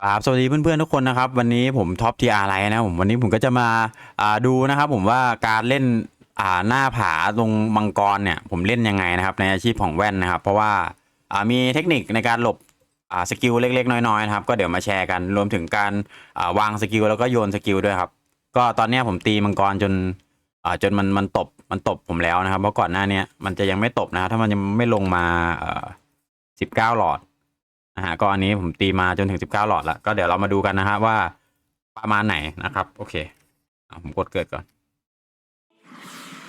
ครับสวัสดีเพื่อนๆทุกคนนะครับ วันนี้ผมท็อปทีอาร์ไลน์นะผมวันนี้ผมก็จะมาอ่าดูนะครับ ผมว่าการเล่นอ่าหน้าผาตรงมังกรเนี่ย ผมเล่นยังไงนะครับ ในอาชีพของแว่นนะครับ เพราะว่าอ่ามีเทคนิคในการหลบอ่าสกิลเล็ก ๆ น้อยๆนะครับก็เดี๋ยวมาแชร์กันรวมถึงการอ่าวางสกิลแล้วก็โยนสกิลด้วยครับ ก็ตอนนี้ผมตีมังกรจนอ่าจนมันมันตบมันตบผมแล้วนะครับ เพราะก่อนหน้านี้มันจะยังไม่ตบนะถ้ามันยังไม่ลงมาเอ่อสิบเก้าหลอด นะฮะก็อันนี้ผมตีมาจนถึง 19 หลอดแล้วก็เดี๋ยวเรามาดูกันนะฮะว่าประมาณไหนนะครับ โอเคอะผมกดเกิดก่อน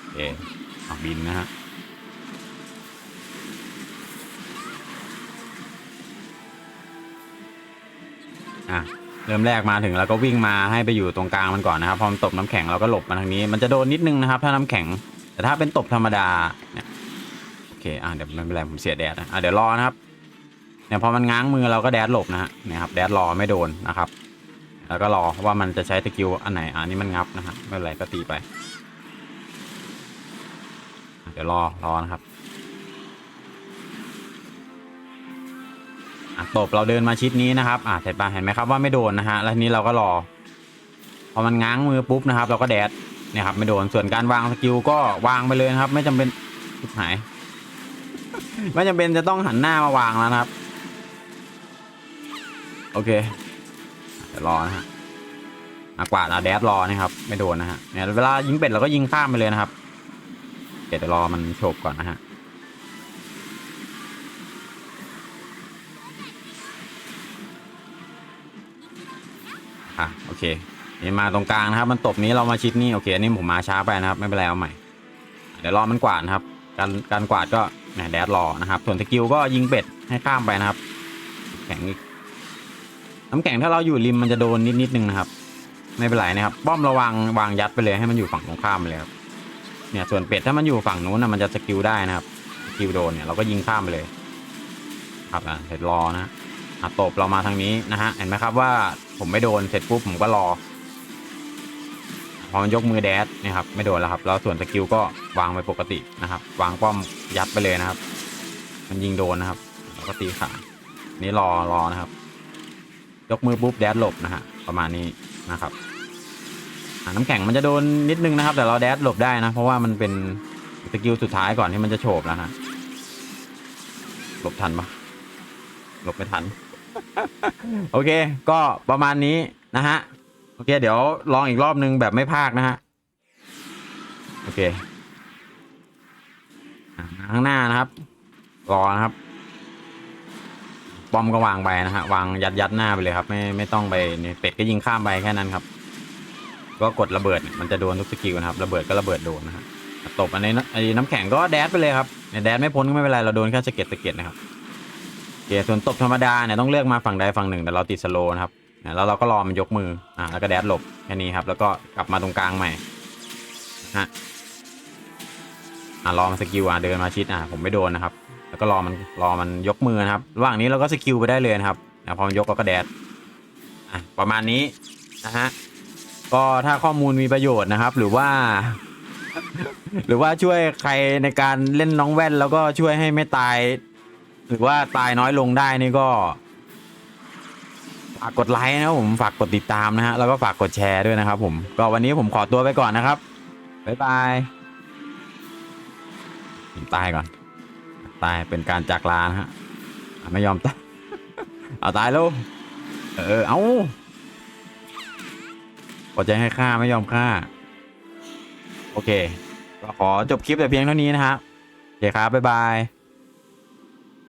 โอเคเอาบินนะฮะอะเริ่มแรกมาถึงแล้วก็วิ่งมาให้ไปอยู่ตรงกลางมันก่อนนะครับ พอมันตบน้ำแข็งเราก็หลบมาทางนี้ มันจะโดนนิดนึงนะครับ ถ้าน้ำแข็ง แต่ถ้าเป็นตบธรรมดาเนี่ยโอเคอะเดี๋ยวไม่เป็นไรผมเสียแดดนะอะเดี๋ยวรอนะครับ เนี่ยพอมันง้างมือเราก็แดดหลบนะฮะเนี่ยครับแดดรอไม่โดนนะครับ แล้วก็รอว่ามันจะใช้สกิลอันไหนอันนี้มันงับนะฮะไม่เป็นไรก็ตีไป เดี๋ยวรอรอนะครับอะตบเราเดินมาชิดนี้นะครับอะเสร็จปะเห็นไหมครับว่าไม่โดนนะฮะแล้วทีนี้เราก็รอ พอมันง้างมือปุ๊บนะครับ เราก็แดดเนี่ยครับไม่โดนส่วนการวางสกิลก็วางไปเลยนะครับ ไม่จำเป็นหาย ไม่จำเป็นจะต้องหันหน้ามาวางแล้วนะครับ โอเคเดี๋ยวรอนะฮะอากวาดอาแดดรอนะครับ ไม่โดนนะฮะเนี่ยเวลายิงเป็ดเราก็ยิงข้ามไปเลยนะครับเดี๋ยวรอมันโฉบก่อนนะฮะอะโอเคนี่มาตรงกลางนะครับ มันตบนี้เรามาชิดนี่โอเคอันนี้ผมมาช้าไปนะครับ ไม่เป็นไรเอาใหม่ เดี๋ยวรอมันกวาดนะครับ การการกวาดก็เนี่ยแดดรอนะครับ ส่วนสกิลก็ยิงเป็ดให้ข้ามไปนะครับ แข็งอีก น้ำแข็งถ้าเราอยู่ริมมันจะโดนนิดนิดนึงนะครับ ไม่เป็นไรนะครับป้อมระวังวางยัดไปเลยให้มันอยู่ฝั่งตรงข้ามไปเลยครับเนี่ยส่วนเป็ดถ้ามันอยู่ฝั่งนู้นนะมันจะสกิลได้นะครับสกิลโดนเนี่ยเราก็ยิงข้ามไปเลย ครับอะเสร็จรอนะอะตบเรามาทางนี้นะฮะเห็นไหมครับว่าผมไม่โดนเสร็จปุ๊บผมก็รอพอมันยกมือแดดเนี่ยครับไม่โดนแล้วครับแล้วส่วนสกิลก็วางไปปกตินะครับ วางป้อมยัดไปเลยนะครับ มันยิงโดนนะครับแล้วก็ตีขานี่รอรอนะครับ ยกมือปุ๊บแดดหลบนะฮะประมาณนี้นะครับน้ำแข็งมันจะโดนนิดนึงนะครับ แต่เราแดดหลบได้นะ เพราะว่ามันเป็นสกิลสุดท้ายก่อนที่มันจะโฉบแล้วนะหลบทันปะหลบไม่ทัน โอเค ก็ประมาณนี้นะฮะโอเค เดี๋ยวลองอีกรอบนึงแบบไม่พากนะฮะโอเคข้างหน้านะครับรอนะครับ ป้อมก็วางไปนะฮะวางยัดยัดหน้าไปเลยครับ ไม่ไม่ต้องไปนี่เป็ดก็ยิงข้ามไปแค่นั้นครับ ก็กดระเบิดมันจะโดนทุกสกิลนะครับระเบิดก็ระเบิดโดนนะฮะตบอันนี้นะไอ้น้ำแข็งก็แดดไปเลยครับเนี่ยแดดไม่พ้นก็ไม่เป็นไรเราโดนแค่สะเก็ดสะเก็ดนะครับโอเคส่วนตบธรรมดาเนี่ยต้องเลือกมาฝั่งใดฝั่งหนึ่งแต่เราติดสโลนะครับแล้วเราก็รอมันยกมืออ่าแล้วก็แดดหลบแค่นี้ครับ แล้วก็กลับมาตรงกลางใหม่นะฮะอ่ารอมสกิลอะเดินมาชิดอะผมไม่โดนนะครับ แล้วก็รอมันรอมันยกมือนะครับ ระหว่างนี้เราก็สกิลไปได้เลยนะครับนะพอมันยกเราก็แดดอะประมาณนี้นะฮะก็ถ้าข้อมูลมีประโยชน์นะครับ หรือว่า หรือว่าช่วยใครในการเล่นน้องแว่น แล้วก็ช่วยให้ไม่ตาย หรือว่าตายน้อยลงได้นี่ก็ฝากกดไลค์นะครับผมฝากกดติดตามนะฮะแล้วก็ฝากกดแชร์ด้วยนะครับ ผมก็วันนี้ผมขอตัวไปก่อนนะครับบ๊ายบายผมตายก่อน ตายเป็นการจากลานะฮะไม่ยอมตายเอาตายแล้วเออเอาพอใจให้ฆ่าไม่ยอมฆ่า โอเค ก็ขอจบคลิปแต่เพียงเท่านี้นะครับโอเคครับบ๊ายบาย